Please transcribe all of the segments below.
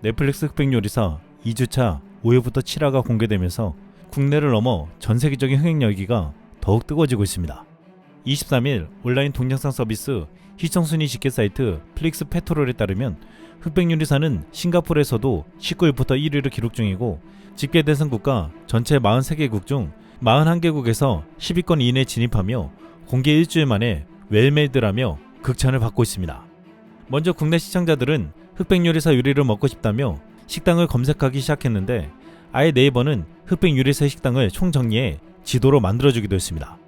넷플릭스 흑백 요리사 2주차 5회부터 7화가 공개되면서 국내를 넘어 전 세계적인 흥행 열기가 더욱 뜨거워지고 있습니다. 23일 온라인 동영상 서비스 시청순위 집계 사이트 플릭스 페트롤에 따르면 흑백 요리사는 싱가포르에서도 19일부터 1위를 기록 중이고 집계 대상 국가 전체 43개국 중 41개국에서 10위권 이내에 진입하며 공개 일주일 만에 웰메이드라며 극찬을 받고 있습니다. 먼저 국내 시청자들은 흑백 요리사 요리를 먹고 싶다며 식당을 검색하기 시작했는데 아예 네이버는 흑백 요리사 식당을 총정리해 지도로 만들어주기도 했습니다.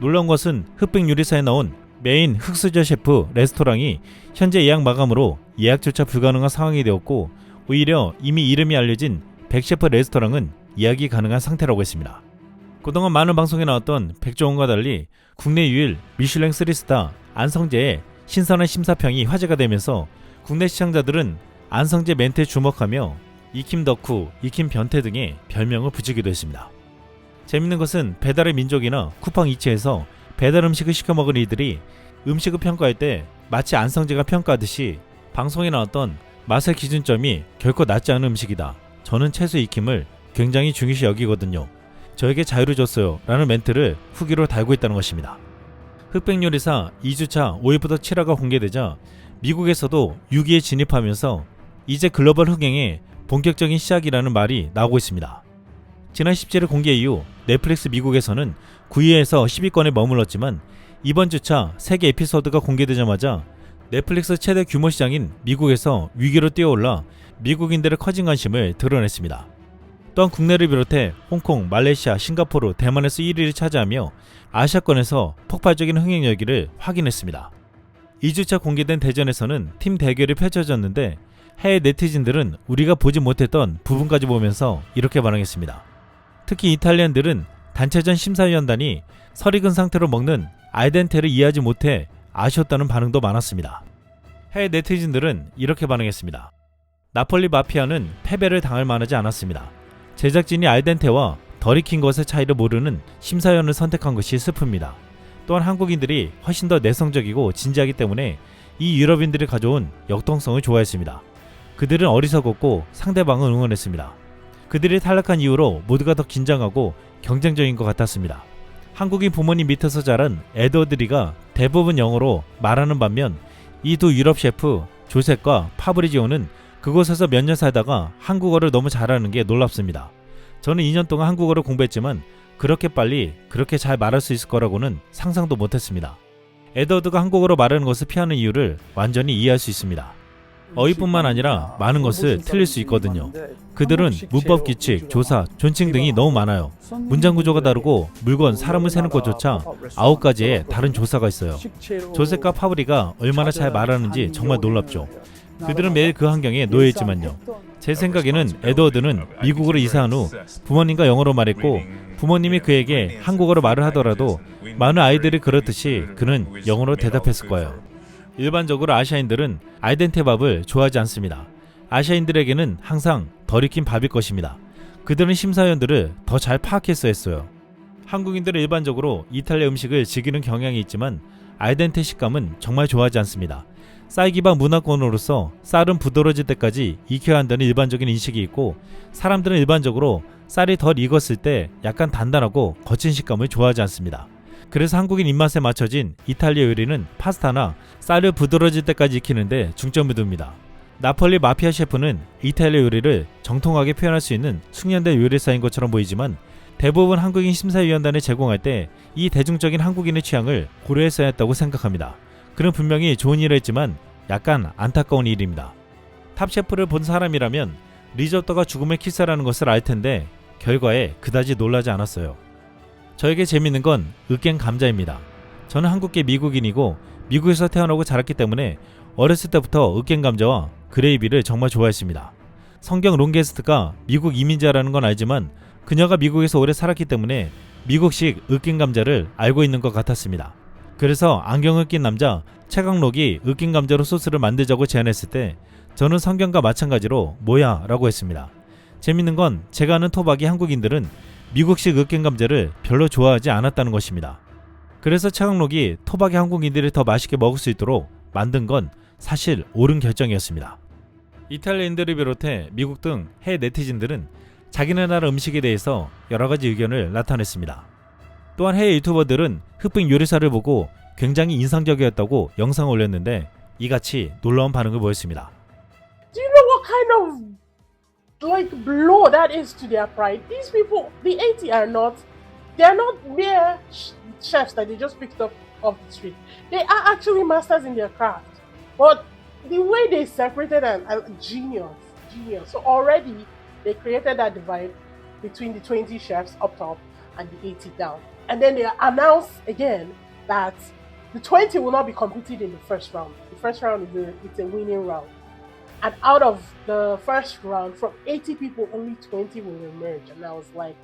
놀라운 것은 흑백 요리사에 나온 메인 흑수저 셰프 레스토랑이 현재 예약 마감으로 예약조차 불가능한 상황이 되었고 오히려 이미 이름이 알려진 백셰프 레스토랑은 예약이 가능한 상태라고 했습니다. 그동안 많은 방송에 나왔던 백종원과 달리 국내 유일 미슐랭 3스타 안성재의 신선한 심사평이 화제가 되면서 국내 시청자들은 안성재 멘트에 주목하며 이킴 덕후, 이킴 변태 등의 별명을 붙이기도 했습니다. 재밌는 것은 배달의 민족이나 쿠팡 이츠에서 배달 음식을 시켜 먹은 이들이 음식을 평가할 때 마치 안성재가 평가하듯이 방송에 나왔던 맛의 기준점이 결코 낮지 않은 음식이다. 저는 채소 익힘을 굉장히 중요시 여기거든요. 저에게 자유를 줬어요. 라는 멘트를 후기로 달고 있다는 것입니다. 흑백 요리사 2주차 5회부터 7화가 공개되자 미국에서도 6위에 진입하면서 이제 글로벌 흥행의 본격적인 시작이라는 말이 나오고 있습니다. 지난 17일 공개 이후 넷플릭스 미국에서는 9위에서 10위권에 머물렀지만 이번 주차 세계 에피소드가 공개되자마자 넷플릭스 최대 규모 시장인 미국에서 위기로 뛰어올라 미국인들의 커진 관심을 드러냈습니다. 또한 국내를 비롯해 홍콩, 말레이시아, 싱가포르, 대만에서 1위를 차지하며 아시아권에서 폭발적인 흥행 열기를 확인했습니다. 2주차 공개된 대전에서는 팀 대결이 펼쳐졌는데 해외 네티즌들은 우리가 보지 못했던 부분까지 보면서 이렇게 반응했습니다. 특히 이탈리안들은 단체전 심사위원단이 설익은 상태로 먹는 알덴테를 이해하지 못해 아쉬웠다는 반응도 많았습니다. 해외 네티즌들은 이렇게 반응했습니다. 나폴리 마피아는 패배를 당할 만하지 않았습니다. 제작진이 알덴테와 덜 익힌 것의 차이를 모르는 심사위원을 선택한 것이 슬픕니다. 또한 한국인들이 훨씬 더 내성적이고 진지하기 때문에 이 유럽인들이 가져온 역동성을 좋아했습니다. 그들은 어리석었고 상대방을 응원했습니다. 그들이 탈락한 이후로 모두가 더 긴장하고 경쟁적인 것 같았습니다. 한국인 부모님 밑에서 자란 에드워드리가 대부분 영어로 말하는 반면 이 두 유럽 셰프 조셉과 파브리지오는 그곳에서 몇 년 살다가 한국어를 너무 잘하는 게 놀랍습니다. 저는 2년 동안 한국어를 공부했지만 그렇게 빨리 그렇게 잘 말할 수 있을 거라고는 상상도 못했습니다. 에드워드가 한국어로 말하는 것을 피하는 이유를 완전히 이해할 수 있습니다. 어휘뿐만 아니라 많은 것을 틀릴 수 있거든요. 그들은 문법 규칙, 조사, 존칭 등이 너무 많아요. 문장 구조가 다르고 물건, 사람을 세는 것조차 아홉 가지의 다른 조사가 있어요. 조셉과 파브리가 얼마나 잘 말하는지 정말 놀랍죠. 그들은 매일 그 환경에 놓여 있지만요. 제 생각에는 에드워드는 미국으로 이사한 후 부모님과 영어로 말했고 부모님이 그에게 한국어로 말을 하더라도 많은 아이들이 그렇듯이 그는 영어로 대답했을 거예요. 일반적으로 아시아인들은 알덴테 밥을 좋아하지 않습니다. 아시아인들에게는 항상 덜 익힌 밥일 것입니다. 그들은 심사위원들을 더 잘 파악했어야 했어요. 한국인들은 일반적으로 이탈리아 음식을 즐기는 경향이 있지만 알덴테 식감은 정말 좋아하지 않습니다. 쌀 기반 문화권으로서 쌀은 부드러워질 때까지 익혀야 한다는 일반적인 인식이 있고 사람들은 일반적으로 쌀이 덜 익었을 때 약간 단단하고 거친 식감을 좋아하지 않습니다. 그래서 한국인 입맛에 맞춰진 이탈리아 요리는 파스타나 쌀을 부드러워질 때까지 익히는데 중점을 둡니다. 나폴리 마피아 셰프는 이탈리아 요리를 정통하게 표현할 수 있는 숙련된 요리사인 것처럼 보이지만 대부분 한국인 심사위원단에 제공할 때 이 대중적인 한국인의 취향을 고려했어야 했다고 생각합니다. 그는 분명히 좋은 일을 했지만 약간 안타까운 일입니다. 탑 셰프를 본 사람이라면 리조또가 죽음의 키스라는 것을 알 텐데 결과에 그다지 놀라지 않았어요. 저에게 재밌는 건 으깬 감자입니다. 저는 한국계 미국인이고 미국에서 태어나고 자랐기 때문에 어렸을 때부터 으깬 감자와 그레이비를 정말 좋아했습니다. 성경 롱게스트가 미국 이민자라는 건 알지만 그녀가 미국에서 오래 살았기 때문에 미국식 으깬 감자를 알고 있는 것 같았습니다. 그래서 안경을 낀 남자 최강록이 으깬 감자로 소스를 만들자고 제안했을 때 저는 성경과 마찬가지로 뭐야 라고 했습니다. 재밌는 건 제가 아는 토박이 한국인들은 미국식 으깬 감자를 별로 좋아하지 않았다는 것입니다. 그래서 최강록이 토박이 한국인들이 더 맛있게 먹을 수 있도록 만든 건 사실 옳은 결정이었습니다. 이탈리아인들을 비롯해 미국 등 해외 네티즌들은 자기네 나라 음식에 대해서 여러 가지 의견을 나타냈습니다. 또한 해외 유튜버들은 흑백 요리사를 보고 굉장히 인상적이었다고 영상을 올렸는데 이같이 놀라운 반응을 보였습니다. Do you know what kind of like blow that is to their pride? These people, the 80 are not, they are not mere sh- chefs that they just picked up off the street. They are actually masters in their craft. But the way they separated and uh, genius, genius. So already they created that divide between the 20 chefs up top and the 80 down. And then they announced again that the 20 will not be competed in the first round. The first round is a, it's a winning round. And out of the first round, from 80 people, only 20 will emerge. And I was like,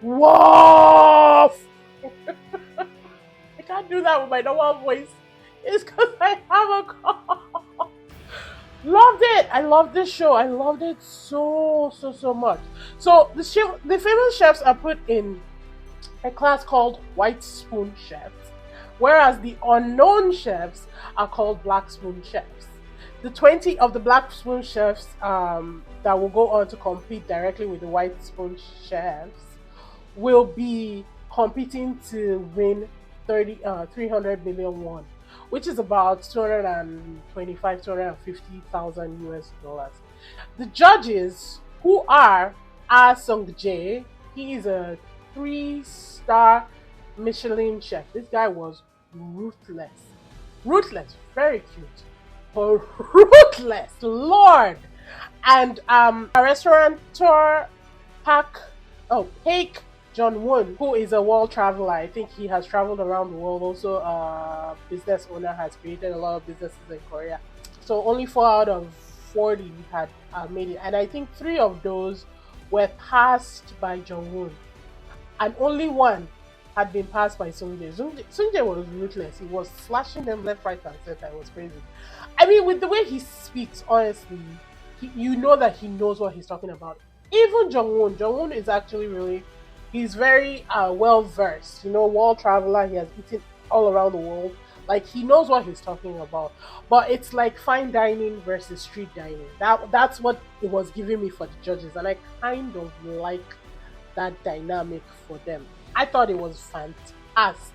whoa! I can't do that with my normal voice. It's because I have a. Loved it. I loved this show. I loved it so, so, so much. So the the famous chefs are put in a class called White Spoon Chefs, whereas the unknown chefs are called Black Spoon Chefs. The 20 of the black spoon chefs um, that will go on to compete directly with the white spoon chefs will be competing to win 30 uh, 300 million won which is about 225 250,000 US dollars. The judges who are Ah Sung Jae he is a three star Michelin chef this guy was ruthless ruthless very cute but ruthless, Lord. And um, a restaurateur, Park, oh, Paik John Woon, who is a world traveler. I think he has traveled around the world. Also, a business owner has created a lot of businesses in Korea. So only four out of 40 had uh, made it. And I think three of those were passed by John Woon. And only one had been passed by. Sungjae, Sungjae was ruthless. He was slashing them left, right, and center. It was crazy. I mean, with the way he speaks, honestly, he, you know that he knows what he's talking about. Even Jong Won, Jong is actually really, he's very uh, well versed. You know, world traveler. He has eaten all around the world. Like he knows what he's talking about. But it's like fine dining versus street dining. That that's what it was giving me for the judges, and I kind of like that dynamic for them. I thought it was fantastic.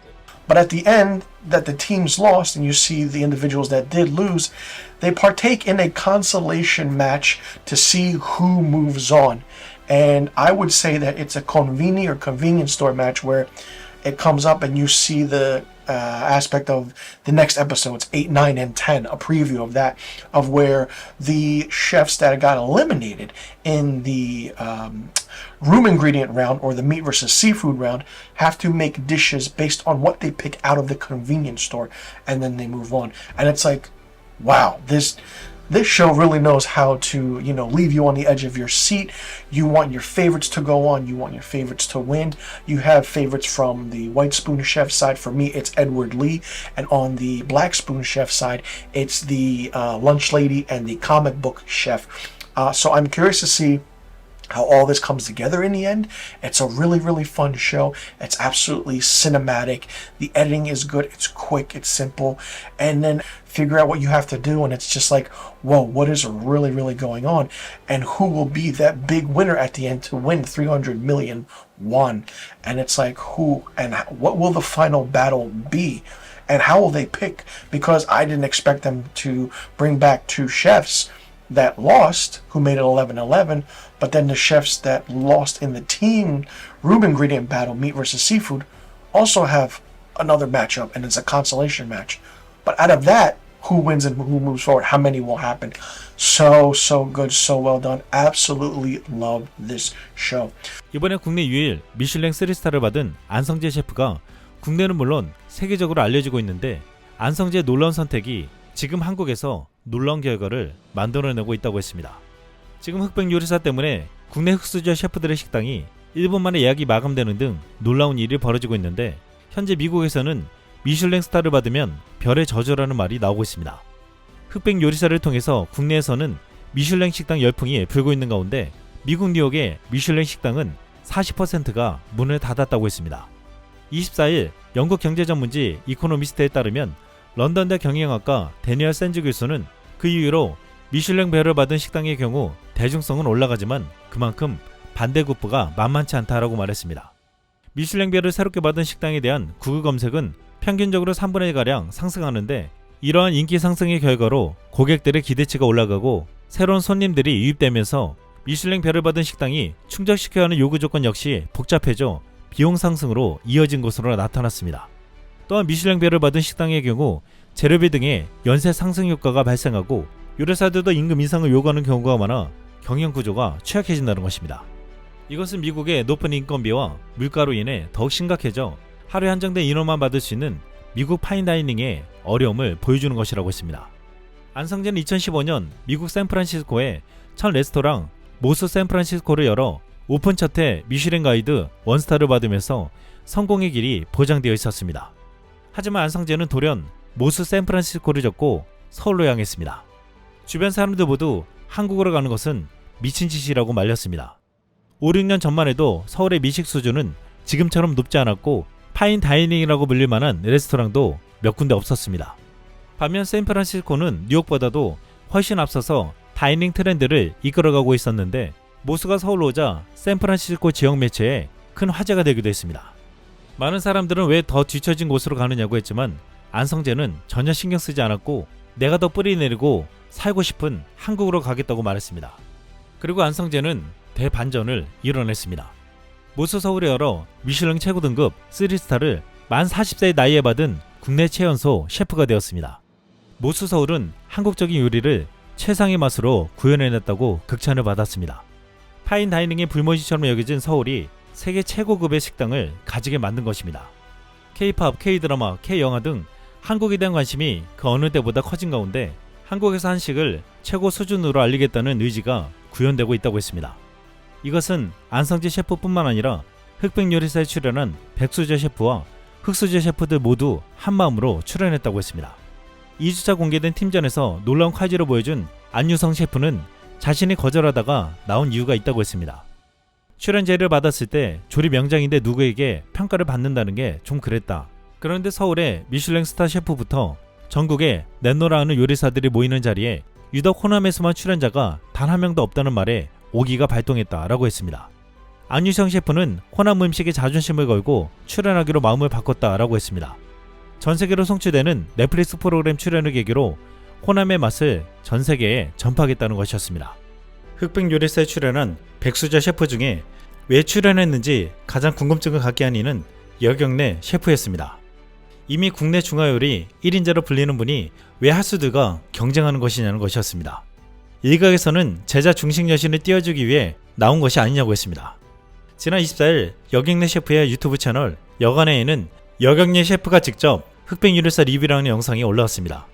But at the end, that the teams lost, and you see the individuals that did lose, they partake in a consolation match to see who moves on. And I would say that it's a conveni or convenience store match where it comes up and you see the uh, aspect of the next episodes 8 9 and 10 a preview of that of where the chefs that got eliminated in the um, room ingredient round or the meat versus seafood round have to make dishes based on what they pick out of the convenience store and then they move on. And it's like wow this this show really knows how to you know leave you on the edge of your seat. You want your favorites to go on. You want your favorites to win. You have favorites from the white spoon chef side. For me it's edward lee. And on the black spoon chef side it's the uh, lunch lady and the comic book chef. Uh, so i'm curious to see how all this comes together in the end. It's a really, really fun show. It's absolutely cinematic. The editing is good. It's quick. It's simple. And then figure out what you have to do. And it's just like, whoa, what is really, really going on? And who will be that big winner at the end to win 300 million won? And it's like, who and what will the final battle be? And how will they pick? Because I didn't expect them to bring back two chefs that lost, who made it 11 11, but then the chefs that lost in the team room ingredient battle, meat versus seafood, also have another matchup, and it's a consolation match. But out of that, who wins and who moves forward, how many will happen? So, so good, so well done. Absolutely love this show. 이번에 국내 유일 미슐랭 3스타를 받은 안성재 셰프가 국내는 물론 세계적으로 알려지고 있는데 안성재의 놀라운 선택이 지금 한국에서 놀라운 결과를 만들어내고 있다고 했습니다. 지금 흑백 요리사 때문에 국내 흑수저 셰프들의 식당이 1분 만에 예약이 마감되는 등 놀라운 일이 벌어지고 있는데 현재 미국에서는 미슐랭 스타를 받으면 별의 저주라는 말이 나오고 있습니다. 흑백 요리사를 통해서 국내에서는 미슐랭 식당 열풍이 불고 있는 가운데 미국 뉴욕의 미슐랭 식당은 40%가 문을 닫았다고 했습니다. 24일 영국 경제 전문지 이코노미스트에 따르면 런던대 경영학과 데니얼 샌즈 교수는 그 이유로 미슐랭 배를 받은 식당의 경우 대중성은 올라가지만 그만큼 반대급부가 만만치 않다라고 말했습니다. 미슐랭 배를 새롭게 받은 식당에 대한 구글 검색은 평균적으로 3분의 1가량 상승하는데 이러한 인기 상승의 결과로 고객들의 기대치가 올라가고 새로운 손님들이 유입되면서 미슐랭 별을 받은 식당이 충족시켜야 하는 요구 조건 역시 복잡해져 비용 상승으로 이어진 것으로 나타났습니다. 또한 미슐랭 별을 받은 식당의 경우 재료비 등의 연쇄 상승 효과가 발생하고 요리사들도 임금 인상을 요구하는 경우가 많아 경영 구조가 취약해진다는 것입니다. 이것은 미국의 높은 인건비와 물가로 인해 더욱 심각해져 하루에 한정된 인원만 받을 수 있는 미국 파인다이닝의 어려움을 보여주는 것이라고 했습니다. 안성재는 2015년 미국 샌프란시스코에 첫 레스토랑 모스 샌프란시스코를 열어 오픈 첫해 미슐랭 가이드 원스타를 받으면서 성공의 길이 보장되어 있었습니다. 하지만 안성재는 돌연 모스 샌프란시스코를 접고 서울로 향했습니다. 주변 사람들 모두 한국으로 가는 것은 미친 짓이라고 말렸습니다. 5, 6년 전만 해도 서울의 미식 수준은 지금처럼 높지 않았고 파인 다이닝이라고 불릴 만한 레스토랑도 몇 군데 없었습니다. 반면 샌프란시스코는 뉴욕보다도 훨씬 앞서서 다이닝 트렌드를 이끌어가고 있었는데 모스가 서울로 오자 샌프란시스코 지역 매체에 큰 화제가 되기도 했습니다. 많은 사람들은 왜 더 뒤처진 곳으로 가느냐고 했지만 안성재는 전혀 신경 쓰지 않았고 내가 더 뿌리 내리고 살고 싶은 한국으로 가겠다고 말했습니다. 그리고 안성재는 대반전을 이뤄냈습니다. 모스 서울에 열어 미슐랭 최고 등급 3스타를 만 40세의 나이에 받은 국내 최연소 셰프가 되었습니다. 모스 서울은 한국적인 요리를 최상의 맛으로 구현해냈다고 극찬을 받았습니다. 파인 다이닝의 불모지처럼 여겨진 서울이 세계 최고급의 식당을 가지게 만든 것입니다. K-팝, K-드라마, K-영화 등 한국에 대한 관심이 그 어느 때보다 커진 가운데 한국에서 한식을 최고 수준으로 알리겠다는 의지가 구현되고 있다고 했습니다. 이것은 안성재 셰프뿐만 아니라 흑백 요리사에 출연한 백수재 셰프와 흑수재 셰프들 모두 한마음으로 출연했다고 했습니다. 2주차 공개된 팀전에서 놀라운 칼질을 보여준 안유성 셰프는 자신이 거절하다가 나온 이유가 있다고 했습니다. 출연 제의를 받았을 때 조리 명장인데 누구에게 평가를 받는다는 게 좀 그랬다. 그런데 서울에 미슐랭 스타 셰프부터 전국에 넷노라 하는 요리사들이 모이는 자리에 유독 호남에서만 출연자가 단 한 명도 없다는 말에 오기가 발동했다라고 했습니다. 안유성 셰프는 호남 음식에 자존심을 걸고 출연하기로 마음을 바꿨다라고 했습니다. 전 세계로 송출되는 넷플릭스 프로그램 출연을 계기로 호남의 맛을 전 세계에 전파하겠다는 것이었습니다. 흑백 요리사에 출연한 백수자 셰프 중에 왜 출연했는지 가장 궁금증을 갖게 한 이는 여경래 셰프였습니다. 이미 국내 중화요리 1인자로 불리는 분이 왜 하수들과 경쟁하는 것이냐는 것이었습니다. 일각에서는 제자 중식 여신을 띄워주기 위해 나온 것이 아니냐고 했습니다. 지난 24일 여경래 셰프의 유튜브 채널 여간에에는 여경래 셰프가 직접 흑백 요리사 리뷰라는 영상이 올라왔습니다.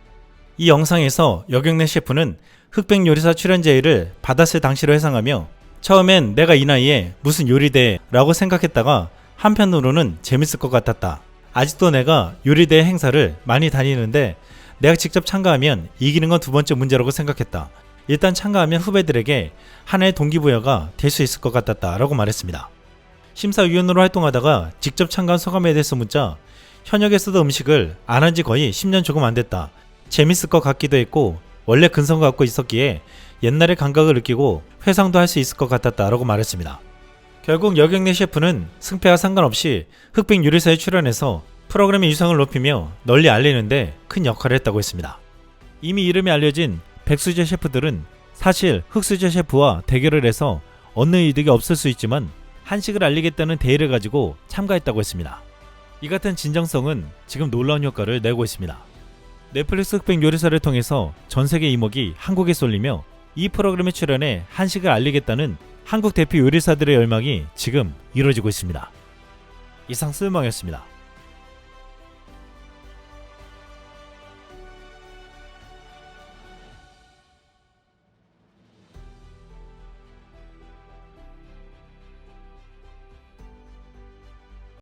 이 영상에서 여경래 셰프는 흑백 요리사 출연 제의를 받았을 당시로 회상하며 처음엔 내가 이 나이에 무슨 요리대 라고 생각했다가 한편으로는 재밌을 것 같았다. 아직도 내가 요리대 행사를 많이 다니는데 내가 직접 참가하면 이기는 건 두 번째 문제라고 생각했다. 일단 참가하면 후배들에게 하나의 동기부여가 될 수 있을 것 같았다. 라고 말했습니다. 심사위원으로 활동하다가 직접 참가한 소감에 대해서 묻자 현역에서도 음식을 안 한 지 거의 10년 조금 안 됐다. 재밌을 것 같기도 했고 원래 근성 갖고 있었기에 옛날의 감각을 느끼고 회상도 할 수 있을 것 같았다 라고 말했습니다. 결국 여경래 셰프는 승패와 상관없이 흑백 요리사에 출연해서 프로그램의 유상을 높이며 널리 알리는데 큰 역할을 했다고 했습니다. 이미 이름이 알려진 백수재 셰프들은 사실 흑수재 셰프와 대결을 해서 얻는 이득이 없을 수 있지만 한식을 알리겠다는 대의를 가지고 참가했다고 했습니다. 이 같은 진정성은 지금 놀라운 효과를 내고 있습니다. 넷플릭스 흑백 요리사를 통해서 전 세계 이목이 한국에 쏠리며 이 프로그램에 출연해 한식을 알리겠다는 한국 대표 요리사들의 열망이 지금 이루어지고 있습니다. 이상 쓸망이었습니다.